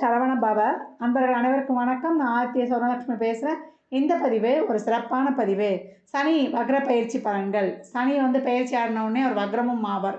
சரவண பவ. அன்பர்கள் அனைவருக்கும் வணக்கம். நான் ஆர்த்திய சௌரலட்சுமி பேசுகிறேன் இந்த பதிவு ஒரு சிறப்பான பதிவு. சனி வக்ர பயிற்சி பலன்கள். சனி வந்து பயிற்சி ஆடினவுடனே அவர் வக்ரமும் ஆவார்.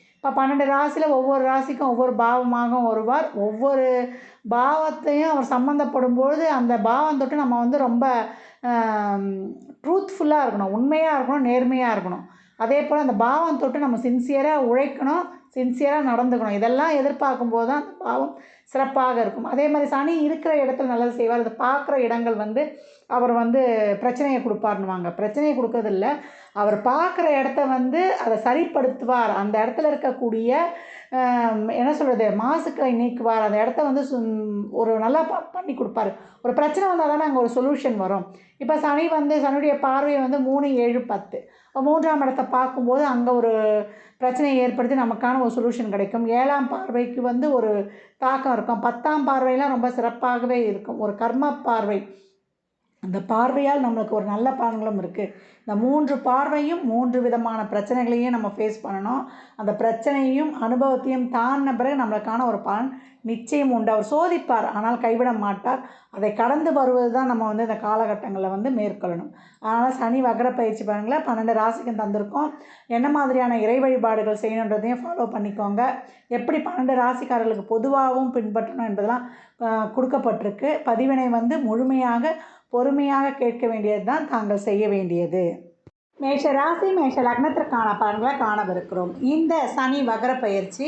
இப்போ பன்னெண்டு ராசியில் ஒவ்வொரு ராசிக்கும் ஒவ்வொரு பாவமாக வருவார். ஒவ்வொரு பாவத்தையும் அவர் சம்மந்தப்படும் பொழுது அந்த பாவம் தொட்டு நம்ம வந்து ரொம்ப ட்ரூத்ஃபுல்லாக இருக்கணும் உண்மையாக இருக்கணும் நேர்மையாக இருக்கணும். அதே போல் அந்த பாவம் தொட்டு நம்ம சின்சியராக உழைக்கணும் சின்சியராக நடந்துக்கணும். இதெல்லாம் எதிர்பார்க்கும் போது தான் அந்த பாவம் சிறப்பாக இருக்கும். அதே மாதிரி சனி இருக்கிற இடத்துல நல்லது செய்வார். அதை பார்க்குற இடங்கள் வந்து அவர் வந்து பிரச்சனையை கொடுப்பாருன்னுவாங்க. பிரச்சனையை கொடுக்கறதில்ல. அவர் பார்க்குற இடத்த வந்து அதை சரிப்படுத்துவார். அந்த இடத்துல இருக்கக்கூடிய என்ன சொல்கிறது மாசுக்களை நீக்குவார். அந்த இடத்த வந்து ஒரு நல்லா ப பண்ணி கொடுப்பாரு. ஒரு பிரச்சனை வந்தால் தானே அங்கே ஒரு சொல்யூஷன் வரும். இப்போ சனி வந்து சனியுடைய பார்வையை வந்து மூணு ஏழு பத்து. மூன்றாம் இடத்தை பார்க்கும்போது அங்கே ஒரு பிரச்சனையை ஏற்படுத்தி நமக்கான ஒரு சொல்யூஷன் கிடைக்கும். ஏழாம் பார்வைக்கு வந்து ஒரு தாக்கம் இருக்கும். பத்தாம் பார்வையெல்லாம் ரொம்ப சிறப்பாகவே இருக்கும். ஒரு கர்ம பார்வை. அந்த பார்வையால் நம்மளுக்கு ஒரு நல்ல பலன்களும் இருக்குது இந்த மூன்று பார்வையும் மூன்று விதமான பிரச்சனைகளையும் நம்ம ஃபேஸ் பண்ணணும். அந்த பிரச்சனையும் அனுபவத்தையும் தாண்டின பிறகு நம்மளுக்கான ஒரு பலன் நிச்சயம் உண்டு. அவர் சோதிப்பார் ஆனால் கைவிட மாட்டார். அதை கடந்து வருவது தான் நம்ம வந்து இந்த காலகட்டங்களில் வந்து மேற்கொள்ளணும். அதனால் சனி வகர பயிற்சி பாருங்களேன் பன்னெண்டு ராசிக்கும் தந்திருக்கோம். என்ன மாதிரியான இறை வழிபாடுகள் செய்யணுன்றதையும் ஃபாலோ பண்ணிக்கோங்க. எப்படி பன்னெண்டு ராசிக்காரர்களுக்கு பொதுவாகவும் பின்பற்றணும் என்பதெல்லாம் கொடுக்கப்பட்டிருக்கு. பதிவினை வந்து முழுமையாக பொறுமையாக கேட்க வேண்டியது தான் தாங்கள் செய்ய வேண்டியது. மேஷ ராசி மேஷ லக்னத்திற்கான பலன்களை காணவிருக்கிறோம். இந்த சனி வகர பயிற்சி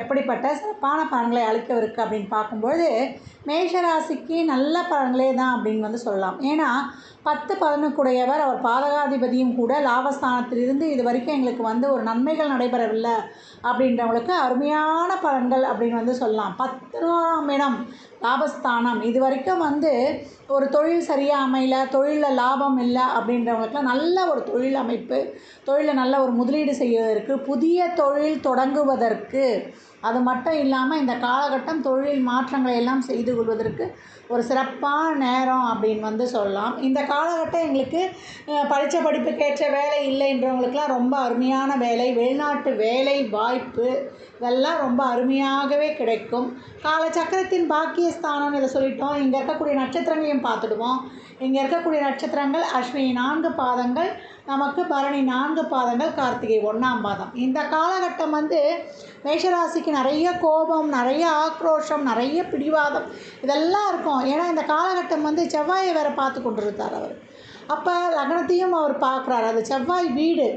எப்படிப்பட்ட சிறப்பான பலன்களை அளிக்கவிருக்கு அப்படின்னு பார்க்கும்பொழுது மேஷராசிக்கு நல்ல பலன்களே தான் அப்படின்னு வந்து சொல்லலாம். ஏன்னா பத்து பதினுக்குடையவர் அவர் பாதகாதிபதியும் கூட லாபஸ்தானத்திலிருந்து இது வரைக்கும் எங்களுக்கு வந்து ஒரு நன்மைகள் நடைபெறவில்லை அப்படின்றவங்களுக்கு அருமையான பலன்கள் அப்படின்னு வந்து சொல்லலாம். பத்து இடம் லாபஸ்தானம். இது வரைக்கும் வந்து ஒரு தொழில் சரியாக அமையல தொழிலில் லாபம் இல்லை அப்படின்றவங்களுக்குலாம் நல்ல ஒரு தொழில் அமைப்பு தொழிலில் நல்ல ஒரு முதலீடு செய்வதற்கு புதிய தொழில் தொடங்குவதற்கு அது மட்டும் இல்லாமல் இந்த காலகட்டம் தொழில் மாற்றங்களை எல்லாம் செய்து கொள்வதற்கு ஒரு சிறப்பான நேரம் அப்படின்னு வந்து சொல்லலாம். இந்த காலகட்டம் எங்களுக்கு படித்த படிப்புக்கேற்ற வேலை இல்லைன்றவங்களுக்குலாம் ரொம்ப அருமையான வேலை. வெளிநாட்டு வேலை வாய்ப்பு இதெல்லாம் ரொம்ப அருமையாகவே கிடைக்கும். காலச்சக்கரத்தின் பாக்கியஸ்தானம் இதை சொல்லிட்டோம். இங்கே இருக்கக்கூடிய நட்சத்திரங்களையும் பார்த்துடுவோம். இங்கே இருக்கக்கூடிய நட்சத்திரங்கள் அஸ்வினி நான்கு பாதங்கள் நமக்கு பரணி நான்கு பாதங்கள் கார்த்திகை ஒன்றாம் பாதம். இந்த காலகட்டம் வந்து மேஷராசிக்கு நிறைய கோபம் நிறைய ஆக்ரோஷம் நிறைய பிடிவாதம் இதெல்லாம் இருக்கும். ஏன்னா இந்த காலகட்டம் வந்து செவ்வாயை வேறு பார்த்து கொண்டிருந்தார் அவர். அப்போ லக்னத்தையும் அவர் பார்க்குறாரு. அது செவ்வாய் வீடு.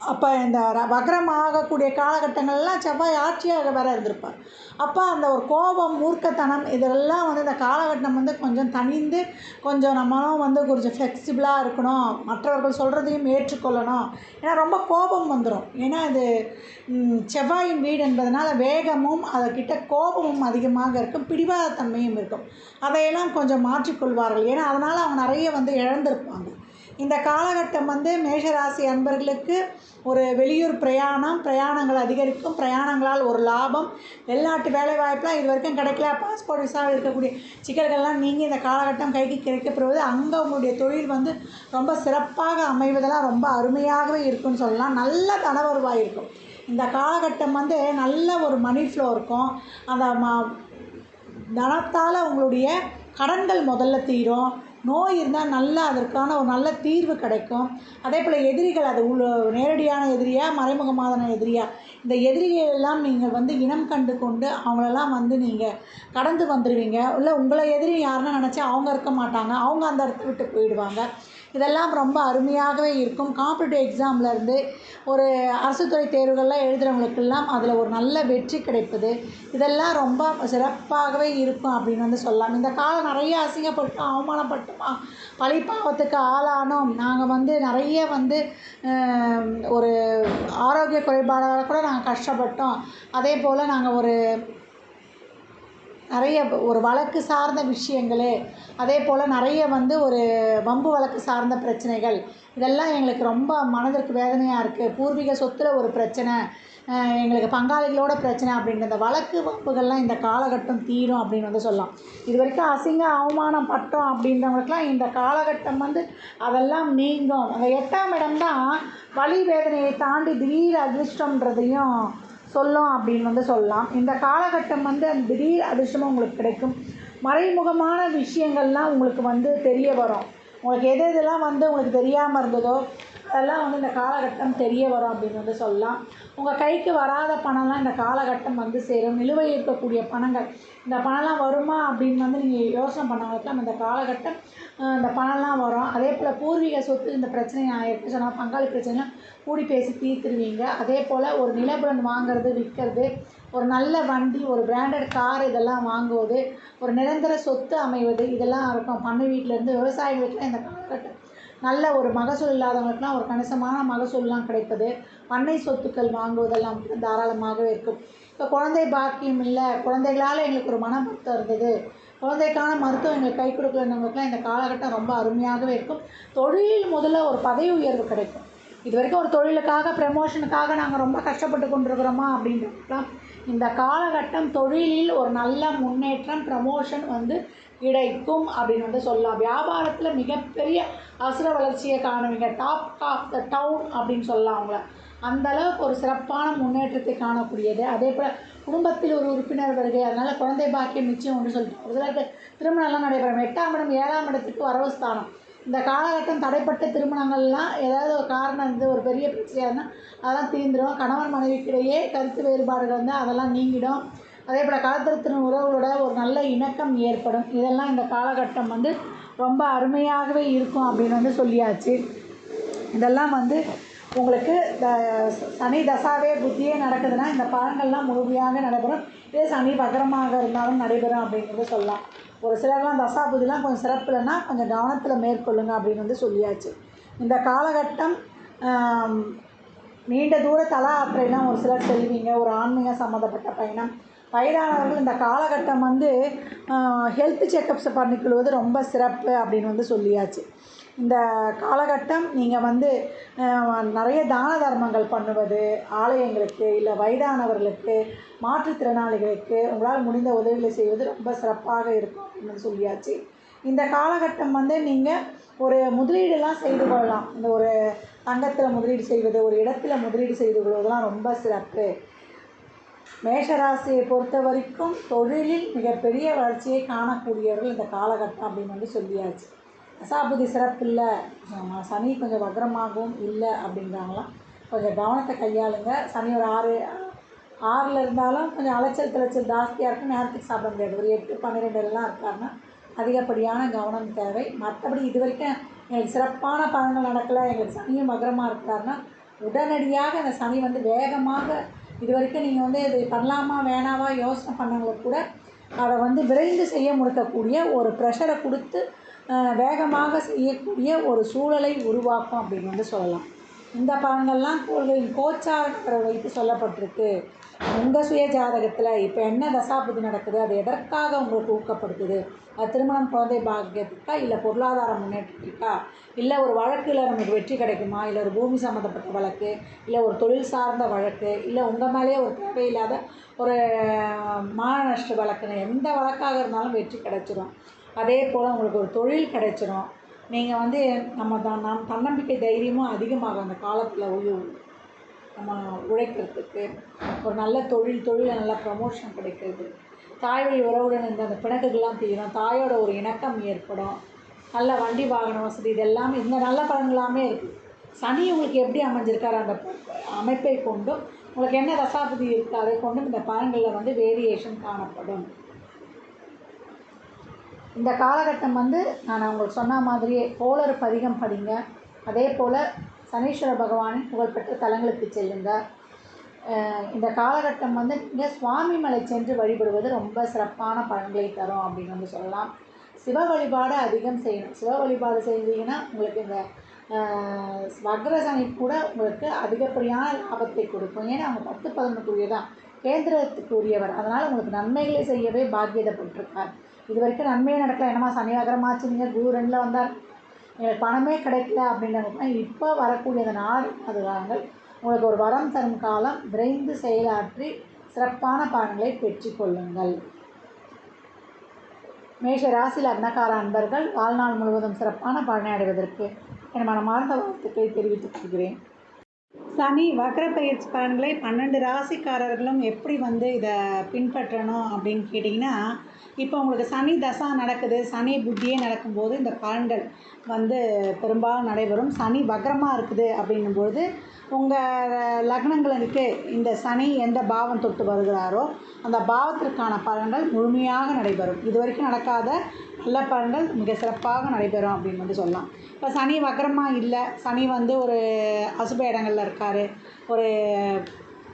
அப்போ இந்த வக்ரம் ஆகக்கூடிய காலகட்டங்கள்லாம் செவ்வாய் ஆட்சியாக வேற இருந்திருப்பார். அப்போ அந்த ஒரு கோபம் மூர்க்கத்தனம் இதெல்லாம் வந்து இந்த காலகட்டம் வந்து கொஞ்சம் தனிந்து கொஞ்சம் நம்மளும் வந்து கொஞ்சம் ஃப்ளெக்சிபிளாக இருக்கணும். மற்றவர்கள் சொல்கிறதையும் ஏற்றுக்கொள்ளணும். ஏன்னா ரொம்ப கோபம் வந்துடும் ஏன்னா இது செவ்வாயின் வீடு என்பதனால் வேகமும் அதற்கிட்ட கோபமும் அதிகமாக இருக்கும். பிடிவாதத்தன்மையும் இருக்கும். அதையெல்லாம் கொஞ்சம் மாற்றிக்கொள்வார்கள். ஏன்னா அதனால் அவங்க நிறைய வந்து இழந்திருப்பாங்க. இந்த காலகட்டம் வந்து மேஷராசி அன்பர்களுக்கு ஒரு வெளியூர் பிரயாணம் பிரயாணங்கள் அதிகரிக்கும் பிரயாணங்களால் ஒரு லாபம். வெளிநாட்டு வேலைவாய்ப்புலாம் இது வரைக்கும் கிடைக்கல. பாஸ்போர்ட் விசாவில் இருக்கக்கூடிய சிக்கல்கள்லாம் நீங்கள் இந்த காலகட்டம் கைக்கு கிடைக்கப்படுவது அங்கே உங்களுடைய தொழில் வந்து ரொம்ப சிறப்பாக அமைவதெல்லாம் ரொம்ப அருமையாகவே இருக்குன்னு சொல்லலாம். நல்ல தனவருவாய் இருக்கும். இந்த காலகட்டம் வந்து நல்ல ஒரு மணி ஃப்ளோ இருக்கும். அந்த ம தனத்தால் உங்களுடைய கடன்கள் முதல்ல தீரும். நோய் இருந்தால் நல்லா அதற்கான ஒரு நல்ல தீர்வு கிடைக்கும். அதே போல் எதிரிகள் அது உள்ள நேரடியான எதிரியா மறைமுகமான எதிரியா? இந்த எதிரிகளெல்லாம் நீங்கள் வந்து இனம் கண்டு கொண்டு அவங்களெல்லாம் வந்து நீங்கள் கடந்து வந்துடுவீங்க இல்லை உங்களை எதிரி யாருன்னு நினச்சா அவங்க இருக்க மாட்டாங்க. அவங்க அந்த இடத்த விட்டு போயிடுவாங்க. இதெல்லாம் ரொம்ப அருமையாகவே இருக்கும். காம்படிட்டிவ் எக்ஸாம்லேருந்து ஒரு அரசுத்துறை தேர்வுகள்லாம் எழுதுகிறவங்களுக்கெல்லாம் அதில் ஒரு நல்ல வெற்றி கிடைப்பது. இதெல்லாம் ரொம்ப சிறப்பாகவே இருக்கும் அப்படின்னு வந்து சொல்லலாம். இந்த காலம் நிறைய அசிங்கப்பட்டோம் அவமானப்பட்டோமா பழிப்பாவத்துக்கு ஆளானோம். நாங்கள் வந்து நிறைய வந்து ஒரு ஆரோக்கிய குறைபாடால் கூட நாங்கள் கஷ்டப்பட்டோம். அதே போல் நாங்கள் ஒரு நிறைய ஒரு வழக்கு சார்ந்த விஷயங்கள் அதே போல் நிறைய வந்து ஒரு வம்பு வழக்கு சார்ந்த பிரச்சனைகள் இதெல்லாம் எங்களுக்கு ரொம்ப மனதிற்கு வேதனையாக இருக்குது பூர்வீக சொத்தில் ஒரு பிரச்சனை எங்களுக்கு பங்காளிகளோட பிரச்சனை அப்படின்ற இந்த வழக்கு வம்புகள்லாம் இந்த காலகட்டம் தீரும் அப்படின்னு வந்து சொல்லலாம். இது வரைக்கும் அசிங்க அவமானம் பட்டோம் அப்படின்றவங்களுக்குலாம் இந்த காலகட்டம் வந்து அதெல்லாம் நீங்கும். அந்த எட்டாம் இடம் தான் வலி வேதனையை தாண்டி திடீர் அதிர்ஷ்டம்ன்றதையும் சொல்லும் அப்படின்னு வந்து சொல்லலாம். இந்த காலகட்டம் வந்து அந்த திடீர் அதிர்ஷ்டமும் உங்களுக்கு கிடைக்கும். மறைமுகமான விஷயங்கள்லாம் உங்களுக்கு வந்து தெரிய வரும். உங்களுக்கு எது எதெல்லாம் வந்து உங்களுக்கு தெரியாமல் இருந்ததோ அதெல்லாம் வந்து இந்த காலகட்டம் தெரிய வரும் அப்படின்னு வந்து சொல்லலாம். உங்கள் கைக்கு வராத பணம்லாம் இந்த காலகட்டம் வந்து சேரும். நிலுவையில் இருக்கக்கூடிய பணங்கள். இந்த பணம்லாம் வருமா அப்படின்னு வந்து நீங்கள் யோசனை பண்ணவங்களுக்குலாம் இந்த காலகட்டம் இந்த பணம்லாம் வரும். அதே போல் பூர்வீக சொத்து இந்த பிரச்சனை ஆயிருக்கு சொன்னால் பங்காளி பிரச்சனைலாம் கூடி பேசி தீர்த்துருவீங்க. அதே போல் ஒரு நிலபுலன் வாங்குறது விற்கிறது ஒரு நல்ல வண்டி ஒரு பிராண்டட் கார் இதெல்லாம் வாங்குவது ஒரு நிரந்தர சொத்து அமைவது இதெல்லாம் இருக்கும். பண்ணை வீட்டிலேருந்து விவசாயிகளுக்குலாம் இந்த காலகட்டம் நல்ல ஒரு மகசூல் இல்லாதவங்களுக்குலாம் ஒரு கணிசமான மகசூல்லாம் கிடைப்பது. பண்ணை சொத்துக்கள் வாங்குவதெல்லாம் தாராளமாகவே இருக்கும். இப்போ குழந்தை பாக்கியம் இல்லை. குழந்தைகளால் எங்களுக்கு ஒரு மன வருத்தம் இருந்தது. குழந்தைக்கான மருத்துவம் எங்களுக்கு கை கொடுக்கலன்றவங்களுக்குலாம் இந்த காலகட்டம் ரொம்ப அருமையாகவே இருக்கும். தொழில் முதல்ல ஒரு பதவி உயர்வு கிடைக்கும். இது வரைக்கும் ஒரு தொழிலுக்காக ப்ரமோஷனுக்காக நாங்கள் ரொம்ப கஷ்டப்பட்டு கொண்டிருக்கிறோமா அப்படின்றதுலாம் இந்த காலகட்டம் தொழிலில் ஒரு நல்ல முன்னேற்றம் ப்ரமோஷன் வந்து கிடைக்கும் அப்படின்னு வந்து சொல்லலாம். வியாபாரத்தில் மிகப்பெரிய அசுர வளர்ச்சியை காணுவீங்க. டாப் ஆஃப் த டவுன் அப்படின்னு சொல்லலாம் அவங்கள. அந்தளவுக்கு ஒரு சிறப்பான முன்னேற்றத்தை காணக்கூடியது. அதே போல் குடும்பத்தில் ஒரு உறுப்பினர் வருகை அதனால் குழந்தை பாக்கியம் நிச்சயம் ஒன்று சொல்லிட்டு. ஒரு சிலருக்கு திருமணம்லாம் நடைபெறும் எட்டாம் இடம் ஏழாம் இடத்துக்கு வரவு ஸ்தானம். இந்த காலகட்டம் தடைப்பட்ட திருமணங்கள்லாம் ஏதாவது ஒரு காரணம் இருந்து ஒரு பெரிய பிரச்சனையாக இருந்தால் அதெல்லாம் தீர்ந்துடும் கணவன் மனைவிக்கிடையே கருத்து வேறுபாடுகள் வந்து அதெல்லாம் நீங்கிடும். அதே போல் கலத்திருத்தின உறவுகளோட ஒரு நல்ல இணக்கம் ஏற்படும். இதெல்லாம் இந்த காலகட்டம் வந்து ரொம்ப அருமையாகவே இருக்கும் அப்படின்னு வந்து சொல்லியாச்சு. இதெல்லாம் வந்து உங்களுக்கு இந்த சனி தசாவே புத்தியே நடக்குதுன்னா இந்த பலன்கள்லாம் முழுமையாக நடைபெறும். இதே சனி வக்கரமாக இருந்தாலும் நடைபெறும் அப்படிங்கிறது சொல்லலாம். ஒரு சிலர்லாம் தசா புத்திலாம் கொஞ்சம் சிறப்பு இல்லைன்னா கொஞ்சம் கவனத்தில் மேற்கொள்ளுங்க அப்படின்னு வந்து சொல்லியாச்சு. இந்த காலகட்டம் நீண்ட தூர தலா யாத்திரைலாம் ஒரு சிலர் செல்வீங்க ஒரு ஆன்மீக சம்மந்தப்பட்ட பயணம் வயதானவர்கள் இந்த காலகட்டம் வந்து ஹெல்த் செக்கப்ஸை பண்ணிக்கொள்வது ரொம்ப சிறப்பு அப்படின்னு வந்து சொல்லியாச்சு. இந்த காலகட்டம் நீங்கள் வந்து நிறைய தான தர்மங்கள் பண்ணுவது ஆலயங்களுக்கு இல்லை வயதானவர்களுக்கு மாற்றுத்திறனாளிகளுக்கு உங்களால் முடிந்த உதவிகளை செய்வது ரொம்ப சிறப்பாக இருக்கும் அப்படின்னு சொல்லியாச்சு. இந்த காலகட்டம் வந்து நீங்கள் ஒரு முதலீடுலாம் செய்து கொள்ளலாம். இந்த ஒரு தங்கத்தில் முதலீடு செய்வது ஒரு இடத்துல முதலீடு செய்து கொள்வதெல்லாம் ரொம்ப சிறப்பு. மேஷராசியை பொறுத்த வரைக்கும் தொழிலில் மிகப்பெரிய வளர்ச்சியை காணக்கூடியவர்கள் இந்த காலகட்டம் அப்படின்னு வந்து சொல்லியாச்சு. தசாபுதி சிறப்பு இல்லை. சனி கொஞ்சம் வக்ரமாகவும் இல்லை அப்படின்றாங்களாம். கொஞ்சம் கவனத்தை கையாளுங்க. சனி ஒரு ஆறு ஆறில் இருந்தாலும் கொஞ்சம் அலைச்சல் திளைச்சல் ஜாஸ்தியாக இருக்கும். நேரத்துக்கு சாப்பிட முடியாது. ஒரு எட்டு பன்னிரெண்டுலாம் இருக்காருன்னா அதிகப்படியான கவனம் தேவை. மற்றபடி இது வரைக்கும் எங்களுக்கு சிறப்பான பலன்கள் நடக்கலை. எங்களுக்கு சனியும் மகரமாக இருக்கிறாருன்னா உடனடியாக அந்த சனி வந்து வேகமாக இது வரைக்கும் நீங்கள் வந்து இது பண்ணலாமா வேணாவா யோசனை பண்ணவங்களுக்கு கூட அதை வந்து விரைந்து செய்ய முடிக்கக்கூடிய ஒரு ப்ரெஷரை கொடுத்து வேகமாக செய்யக்கூடிய ஒரு சூழலை உருவாக்கும் அப்படின்னு வந்து சொல்லலாம். இந்த பலன்கள்லாம் கோள்களின் கோச்சாரத்தை வைத்து சொல்லப்பட்டிருக்கு. உங்கள் சுய ஜாதகத்தில் இப்போ என்ன தசாபுதி நடக்குது? அது எதற்காக உங்களுக்கு ஊக்கப்படுத்துது? அது திருமணம் குழந்தை பாக்கியத்துக்கா இல்லை பொருளாதார முன்னேற்றத்திற்கா இல்லை ஒரு வழக்கில் நமக்கு வெற்றி கிடைக்குமா? இல்லை ஒரு பூமி சம்மந்தப்பட்ட வழக்கு? இல்லை ஒரு தொழில் சார்ந்த வழக்கு? இல்லை உங்கள் மேலேயே ஒரு தேவையில்லாத ஒரு மான நஷ்ட வழக்குன்னு எந்த வழக்காக இருந்தாலும் வெற்றி கிடைச்சிரும். அதே போல் உங்களுக்கு ஒரு தொழில் கிடைச்சிரும். நீங்கள் வந்து நம்ம தான் நம் தன்னம்பிக்கை தைரியமும் அதிகமாகும் அந்த காலத்தில் உயிர் நம்ம உழைக்கிறதுக்கு ஒரு நல்ல தொழில் தொழிலில் நல்ல ப்ரமோஷன் கிடைக்கிறது. தாய் வழி உறவுடன் இருந்த அந்த பிணக்குகள்லாம் தீரும். தாயோட ஒரு இணக்கம் ஏற்படும். நல்ல வண்டி வாகன வசதி இது எல்லாமே இந்த நல்ல பலன்களாமே இருக்குது சனி உங்களுக்கு எப்படி அமைஞ்சிருக்காரு அந்த அமைப்பை கொண்டும் உங்களுக்கு என்ன தசாபதி இருக்குது அதை கொண்டும் இந்த பலன்களில் வந்து வேரியேஷன் காணப்படும். இந்த காலகட்டம் வந்து நான் உங்களுக்கு சொன்ன மாதிரியே கோளறு பதிகம் படிங்க. அதே போல் சனீஸ்வர பகவானின் புகழ்பெற்ற தலங்களுக்கு செல்லுங்க இந்த காலகட்டம் வந்து இங்கே சுவாமி மலை சென்று வழிபடுவது ரொம்ப சிறப்பான பலன்களை தரும் அப்படின்னு வந்து சொல்லலாம். சிவ வழிபாடு அதிகம் செய்யணும். சிவ வழிபாடு செஞ்சீங்கன்னா உங்களுக்கு இந்த வக்ரசனி வக்ர சனி கூட உங்களுக்கு அதிகப்படியான லாபத்தை கொடுக்கும். ஏன்னா அவங்க பத்து பதினொன்றுக்குரிய தான் கேந்திரத்துக்கு உரியவர் அதனால் உங்களுக்கு நன்மைகளை செய்யவே பாக்கியதை போட்டிருக்கார் இது வரைக்கும் நன்மையே நடக்கல. என்னமா சனி வகரமாச்சு நீங்கள் குரு ரெண்டில் வந்தார். எங்களுக்கு பணமே கிடைக்கல அப்படின்னா இப்போ வரக்கூடிய அந்த நாள் அதுகாரங்கள் உங்களுக்கு ஒரு வரம் தரும் காலம் விரைந்து செயலாற்றி சிறப்பான பலன்களை பெற்றுக்கொள்ளுங்கள் மேஷ ராசி லக்னக்கார அன்பர்கள் வாழ்நாள் முழுவதும் சிறப்பான பலனை அடைவதற்கு என் மனமார்ந்த வாழ்த்துக்களை தெரிவித்துக் கொள்கிறேன். சனி வக்ர பயிற்சி பலன்களை பன்னெண்டு ராசிக்காரர்களும் எப்படி வந்து இதை பின்பற்றணும் அப்படின்னு கேட்டிங்கன்னா இப்போ உங்களுக்கு சனி தசா நடக்குது சனி புத்தியே நடக்கும்போது இந்த பலன்கள் வந்து பெரும்பாலும் நடைபெறும். சனி வக்ரமாக இருக்குது அப்படின்னும்போது உங்கள் லக்னங்களுக்கு இந்த சனி எந்த பாவம் தொட்டு வருகிறாரோ அந்த பாவத்திற்கான பலன்கள் முழுமையாக நடைபெறும். இது வரைக்கும் நடக்காத நல்ல பலன்கள் மிக சிறப்பாக நடைபெறும் அப்படின்னு வந்து சொல்லலாம். இப்போ சனி வக்ரமாக இல்லை சனி வந்து ஒரு அசுப இடங்களில் இருக்கார் ஒரு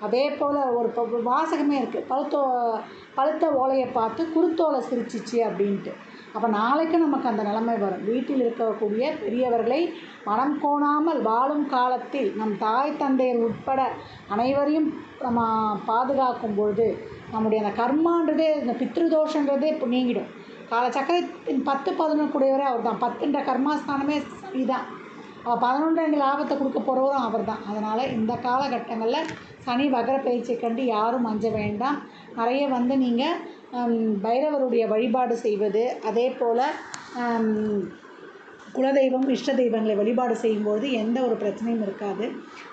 அதே போல் ஒரு ப- வாசகமே இருக்குது பழுத்தோ பழுத்த ஓலையை பார்த்து குருத்தோலை சிரிச்சிச்சு அப்படின்ட்டு. அப்போ நாளைக்கு நமக்கு அந்த நிலைமை வரும். வீட்டில் இருக்கக்கூடிய பெரியவர்களை மனம் கோணாமல் வாழும் காலத்தில் நம் தாய் தந்தையர் உட்பட அனைவரையும் நம்ம பாதுகாக்கும் பொழுது நம்முடைய அந்த கர்மான்றதே இந்த பித்ருதோஷன்றதே இப்போ நீங்கிடும். காலச்சக்கரத்தின் பத்து பதினொன்று கூடியவரே அவர் தான் பத்துன்ற கர்மாஸ்தானமே சரிதான். பதினொன்று ரெண்டு லாபத்தை கொடுக்க போகிறவரும் அவர் தான் அதனால் இந்த காலகட்டங்களில் சனி வகர பயிற்சியை கண்டு யாரும் அஞ்ச வேண்டாம். நிறைய வந்து நீங்கள் பைரவருடைய வழிபாடு செய்வது அதே போல் குலதெய்வம் இஷ்ட தெய்வங்களை வழிபாடு செய்யும்போது எந்த ஒரு பிரச்சனையும் இருக்காது.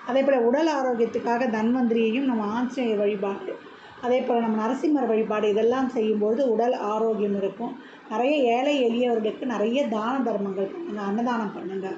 அதே போல் உடல் ஆரோக்கியத்துக்காக தன்வந்திரியையும் நம்ம ஆஞ்சநேயர் வழிபாடு அதே போல் நம்ம நரசிம்மர் வழிபாடு இதெல்லாம் செய்யும்போது உடல் ஆரோக்கியம் இருக்கும். நிறைய ஏழை எளியவர்களுக்கு நிறைய தான தர்மங்கள் பண்ணுங்கள் அன்னதானம் பண்ணுங்கள்